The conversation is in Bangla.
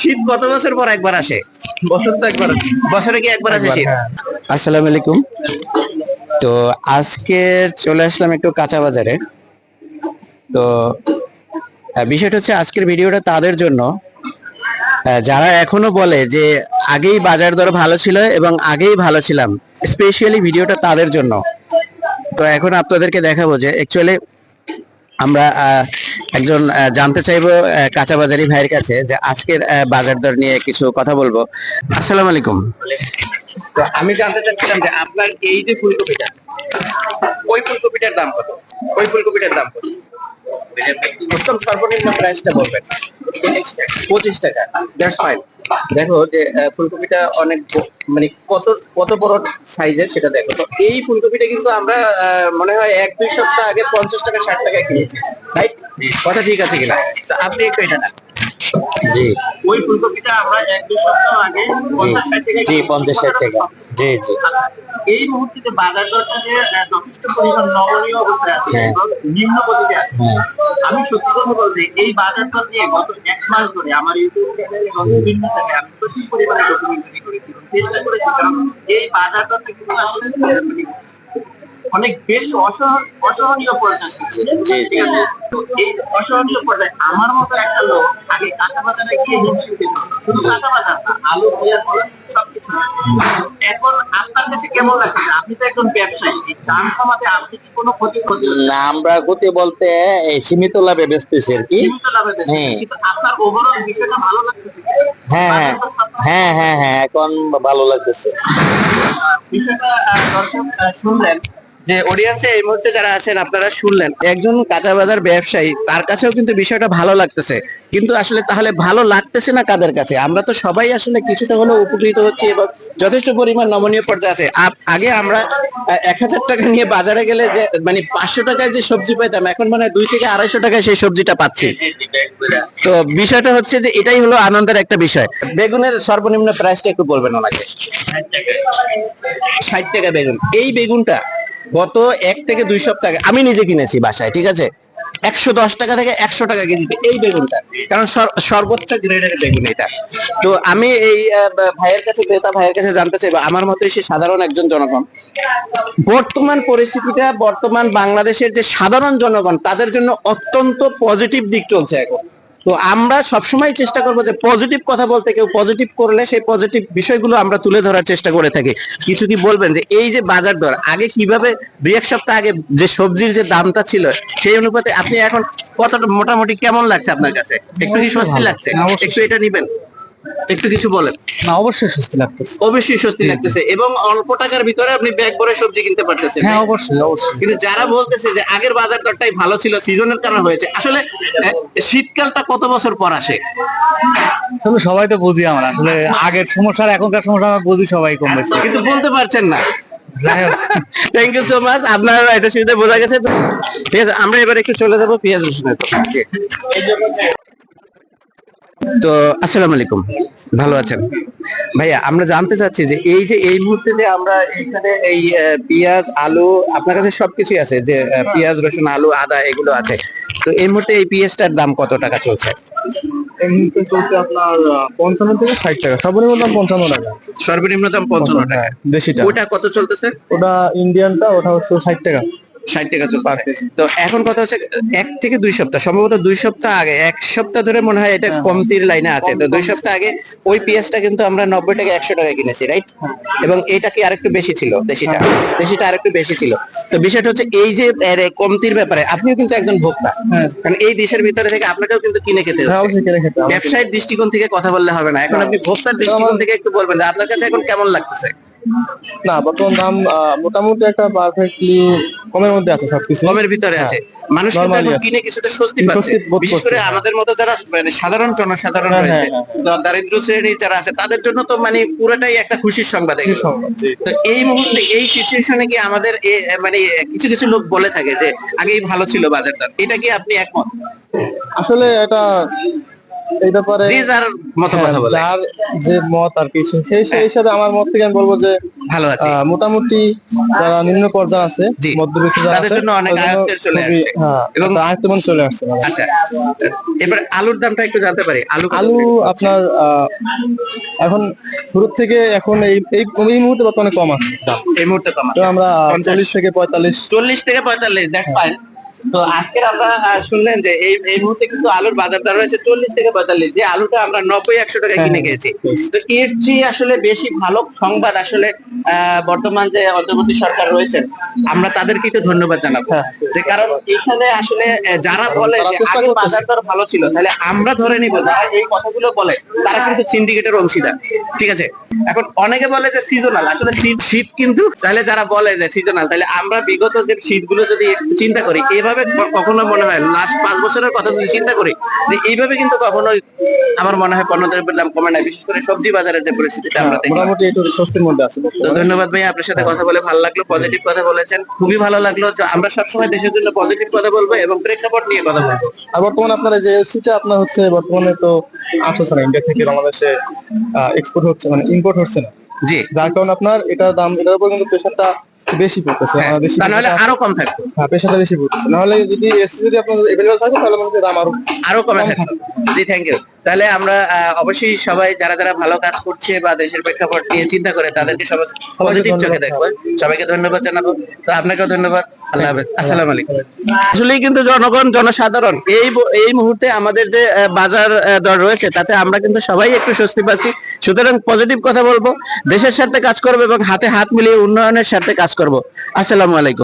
শীত কত বছর পর একবার আসে। বছর তো একবার বছরে কি একবার আসে শীত। আসসালামু আলাইকুম। তো আজকে চলে আসলাম একটু কাঁচা বাজারে। তো বিষয়টা হচ্ছে আজকের ভিডিওটা তাদের জন্য। যারা এখনও বলে যে আগেই বাজার দর ভালো ছিল এবং আগেই ভালো ছিলাম স্পেশালি ভিডিওটা তাদের জন্য। তো এখন আপনাদেরকে দেখাবো যে অ্যাকচুয়ালি আমরা একজন জানতে চাইব কাঁচা বাজারি ভাইয়ের কাছে যে আজকের বাজার দর নিয়ে কিছু কথা বলব। আসসালামু আলাইকুম। তো আমি জানতে চাচ্ছিলাম যে আপনার এই যে ফুলকপিটা ওই ফুলকপিটার দাম কত? ওই ফুলকপিটার দাম কত? একদম সর্বনিম্ন প্রাইসটা বলবেন। পঁচিশ টাকা। দ্যাটস ফাইন দেখো যে ফুলকপিটা অনেক মানে কত কত বড় সাইজের সেটা দেখো। তো এই ফুলকপিটা কিন্তু আমরা মনে হয় এক দুই সপ্তাহ আগে পঞ্চাশ টাকা ষাট টাকা কিনেছি। রাইট কথা ঠিক আছে কিনা? তো আপনি একটু এটা না জি। ওই ফুলকপিটা আমরা এক দুই সপ্তাহ আগে পঞ্চাশ ষাট টাকা জি পঞ্চাশ ষাট টাকা। জি জি। এই মুহূর্তে যে বাজার দরটা যে যথেষ্ট পরিমাণ নমনীয় অবস্থায় আছে হ্যাঁ। এবং নিম্ন গতিতে আছে। হ্যাঁ। আমি সত্যি কথা বলতে এই বাজার দর নিয়ে গত এক মাস ধরে আমার ইউটিউব চ্যানেলে এবং বিভিন্ন চ্যানেলে আমি প্রচুর পরিমাণে ডকুমেন্টারি করেছি চেষ্টা করেছি কারণ এই বাজার দরটা কিন্তু আসলে মানে অনেক বেশি অসহ- অসহনীয় পর্যায়ে। ঠিক আছে এই অসহনীয় পর্যায়ে আমার মতো একটা লোক আগে কাঁচা বাজারে গিয়ে হিমশিম খেত। শুধু কাঁচা বাজার না আলু পেঁয়াজ সবকিছু এখন আপনার কাছে কেমন লাগছে? আপনি তো একজন ব্যবসায়ী দাম কমাতে আপনি কি কোনো ক্ষতি ক্ষতি না আমরা গতি বলতে এই সীমিত লাভে বেচতেছি আর কি। সীমিত লাভে বেচছেন। হ্যাঁ। আপনার ওভারঅল বিষয়টা ভালো লাগছে হ্যাঁ হ্যাঁ। হ্যাঁ হ্যাঁ হ্যাঁ এখন ভালো লাগতেছে। বিষয়টা দর্শক শুনলেন যে অডিয়েন্সে এই মুহূর্তে যারা আছেন, আপনারা শুনলেন, একজন কাঁচা বাজার ব্যবসায়ী, তার কাছেও কিন্তু বিষয়টা ভালো লাগতেছে। কিন্তু আসলে তাহলে ভালো লাগতেছে না কাদের কাছে? আমরা তো সবাই আসলে কিছুটা হলেও উপকৃত হচ্ছি এবং যথেষ্ট পরিমাণ নমনীয় পর্যায়ে আছে। আগে আমরা এক হাজার টাকা নিয়ে বাজারে গেলে যে মানে পাঁচশো টাকায় যে সবজি পেতাম এখন মানে দুই থেকে আড়াইশো টাকায় সেই সবজিটা পাচ্ছি। তো বিষয়টা হচ্ছে যে, এটাই হলো আনন্দের একটা বিষয়। বেগুনের সর্বনিম্ন প্রাইসটা একটু বলবেন ওনাকে ষাট টাকা বেগুন। এই বেগুনটা গত এক থেকে দুই সপ্তাহ আগে আমি নিজে কিনেছি বাসায়, ঠিক আছে? একশো দশ টাকা থেকে একশো টাকা কেজিতে এই বেগুনটা। কারণ সর্বোচ্চ গ্রেডের বেগুন এটা। তো আমি এই ভাইয়ের কাছে, ক্রেতা ভাইয়ের কাছে জানতে চাইব, আমার মতো সে সাধারণ একজন জনগণ। বর্তমান পরিস্থিতিটা বর্তমান বাংলাদেশের যে সাধারণ জনগণ, তাদের জন্য অত্যন্ত পজিটিভ দিক চলছে এখন। তো আমরা সবসময় চেষ্টা করব যে পজিটিভ কথা বলতে কেউ পজিটিভ করলে সেই পজিটিভ বিষয়গুলো আমরা তুলে ধরার চেষ্টা করে থাকি। কিছু কি বলবেন যে এই যে বাজার দর আগে কীভাবে দুই এক সপ্তাহ আগে যে সবজির যে দামটা ছিল সেই অনুপাতে আপনি এখন কতটা মোটামুটি কেমন লাগছে আপনার কাছে? একটু কি স্বস্তি লাগছে? একটু এটা নিবেন। একটু কিছু বলেন। না অবশ্যই সুস্থ লাগতেছে। অবশ্যই স্বস্তি লাগতেছে এবং অল্প টাকার ভিতরে আপনি ব্যাগ ভরে সবজি কিনতে পারতেছেন। হ্যাঁ অবশ্যই অবশ্যই। কিন্তু যারা বলতেছে যে আগের বাজার দরটাই ভালো ছিল সিজনের কারণে হয়েছে আসলে শীতকালটা কত বছর পর আসে? আসলে সবাই তো বুঝি আমরা আসলে আগের সমস্যা আর এখনকার সমস্যা আমরা বুঝি সবাই কম বেশি। কিন্তু বলতে পারছেন না। থ্যাংক ইউ সো মাচ আপনার এটা সুবিধা বোঝা গেছে। তো ঠিক আছে আমরা এবার একটু চলে যাব পেঁয়াজ রসুনের তো আসসালামু আলাইকুম। ভালো আছেন? ভাইয়া আমরা জানতে চাচ্ছি যে এই যে এই মুহূর্তে যে আমরা এখানে এই পেঁয়াজ আলু আপনার কাছে সবকিছুই আছে যে পেঁয়াজ রসুন আলু আদা এগুলো আছে। তো এই মুহূর্তে এই পেঁয়াজটার দাম কত টাকা চলছে? এই মুহূর্তে চলছে আপনার পঞ্চান্ন থেকে ষাট টাকা। সর্বনিম্ন দাম পঞ্চান্ন টাকা। সর্বনিম্ন দাম পঞ্চান্ন টাকা। দেশিটা ওটা কত চলতেছে? ওটা ইন্ডিয়ানটা ওটা হচ্ছে ষাট টাকা। ষাট টাকা চলতেছে তো এখন কথা হচ্ছে এক থেকে দুই সপ্তাহ সম্ভবত দুই সপ্তাহ আগে এক সপ্তাহ ধরে মনে হয় এটা কমতির লাইনে আছে। তো দুই সপ্তাহ আগে ওই পেঁয়াজটা কিন্তু আমরা নব্বই টাকা একশো টাকা কিনেছি রাইট এবং এটা কি আরেকটু বেশি ছিল দেশিটা? দেশিটা আরেকটু বেশি ছিল। তো বিষয়টা হচ্ছে এই যে কমতির ব্যাপারে আপনিও কিন্তু একজন ভোক্তা। হ্যাঁ। কারণ এই দেশের ভিতরে থেকে আপনাকেও কিন্তু কিনে খেতে হ্যাঁ। ব্যবসায়িক দৃষ্টিকোণ থেকে কথা বললে হবে না। এখন আপনি ভোক্তার দৃষ্টিকোণ থেকে একটু বলবেন যে আপনার কাছে এখন কেমন লাগতেছে? না বর্তমান দাম মোটামুটি একটা পারফেক্টলি কমের মধ্যে আছে সবকিছু। কমের ভিতরে আছে। মানুষ কিন্তু এখন কিনে কিছুটা স্বস্তি পাচ্ছে। বিশেষ করে হ্যাঁ। আমাদের মতো যারা মানে সাধারণ জনসাধারণ হ্যাঁ, রয়েছে হ্যাঁ, দারিদ্র শ্রেণির যারা আছে তাদের জন্য তো মানে পুরোটাই একটা খুশির সংবাদ। তো এই মুহূর্তে এই সিচুয়েশনে কি আমাদের মানে কিছু কিছু লোক বলে থাকে যে আগেই ভালো ছিল বাজারটা? এটা কি আপনি একমত? আসলে এটা এই ব্যাপারে যার মতো কথা বলে। যার যে মত আর কি সেই সেই হিসাবে আমার মত থেকে আমি বলব যে ভালো আছে। মোটামুটি যারা নিম্ন পর্যায়ে আছে মধ্যবিত্ত যারা তাদের জন্য অনেক আয়ত্তের চলে আসছে। হ্যাঁ এবং- মধ্যে চলে আসছে মানে। আচ্ছা এবার আলুর দামটা একটু জানতে পারি। আলু আলু আপনার আহ, এখন শুরুর থেকে এখন এই এই এই মুহূর্তে বর্তমানে কম আছে দাম। এই মুহূর্তে কম তো আছে। আমরা পঞ্চাশ। চল্লিশ থেকে পঁয়তাল্লিশ। চল্লিশ থেকে পঁয়তাল্লিশ দেখ ফাইন তো আজকে আমরা শুনলেন যে এই এই মুহূর্তে কিন্তু আলুর বাজার দর রয়েছে চল্লিশ থেকে পঁয়তাল্লিশ। যে আলুটা আমরা নব্বই একশো টাকা কিনে হ্যাঁ, গেছি তো এর চেয়ে আসলে বেশি ভালো সংবাদ আসলে বর্তমান যে অন্তর্বর্তী সরকার রয়েছেন আমরা তাদেরকে তো ধন্যবাদ জানাব। হ্যাঁ। যে কারণ এখানে আসলে যারা বলে আগে বাজার দর ভালো ছিল তাহলে আমরা ধরে নিব যারা এই কথাগুলো বলে তারা কিন্তু সিন্ডিকেটের অংশীদার। ঠিক আছে? এখন অনেকে বলে যে সিজনাল আসলে শীত কিন্তু তাহলে যারা বলে যে সিজনাল তাহলে আমরা বিগত যে শীতগুলো যদি চিন্তা করি এইভাবে কখনো মনে হয় লাস্ট পাঁচ বছরের কথা যদি চিন্তা করি যে এইভাবে কিন্তু কখনো আমার মনে হয় পণ্যদ্রব্যের দাম কমে না বিশেষ করে সবজি বাজারের যে পরিস্থিতিটা আমরা দেখি মোটামুটি একটু স্বস্তির মধ্যে আছে। তো ধন্যবাদ ভাই আপনার সাথে কথা বলে ভালো লাগল পজিটিভ কথা বলেছেন। খুবই ভালো লাগল। যে আমরা সবসময় দেশের জন্য পজিটিভ কথা বলব এবং প্রেক্ষাপট নিয়ে কথা বলব। আর বর্তমানে আপনার যে এলসিটা আপনার হচ্ছে বর্তমানে তো আসতেছে না ইন্ডিয়া থেকে বাংলাদেশে এক্সপোর্ট হচ্ছে মানে ইম্পোর্ট হচ্ছে না। জি। যার কারণে আপনার এটার দাম এটার উপর কিন্তু প্রেশারটা বেশি পড়তেছে। হ্যাঁ, বেশি নাহলে আরও কম থাকতো হ্যাঁ পেশাটা বেশি পড়তেছে। নাহলে যদি এসি যদি আপনার এভেলেবল থাকে তাহলে মনে হয় দাম আরও আরও কমে থাকে থাকতো জি থ্যাংক ইউ তাহলে আমরা অবশ্যই সবাই যারা যারা ভালো কাজ করছে বা দেশের প্রেক্ষাপট নিয়ে চিন্তা করে তাদেরকে সবাই পজিটিভ চোখে দেখব। সবাইকে ধন্যবাদ জানাব। তো আপনাকেও ধন্যবাদ। আল্লাহ হাফেজ। আসসালামু আলাইকুম। আসলেই কিন্তু জনগণ জনসাধারণ এই এই মুহূর্তে আমাদের যে বাজার দর রয়েছে তাতে আমরা কিন্তু সবাই একটু স্বস্তি পাচ্ছি। সুতরাং পজিটিভ কথা বলব। দেশের স্বার্থে কাজ করব এবং হাতে হাত মিলিয়ে উন্নয়নের স্বার্থে কাজ করব। আসসালামু আলাইকুম।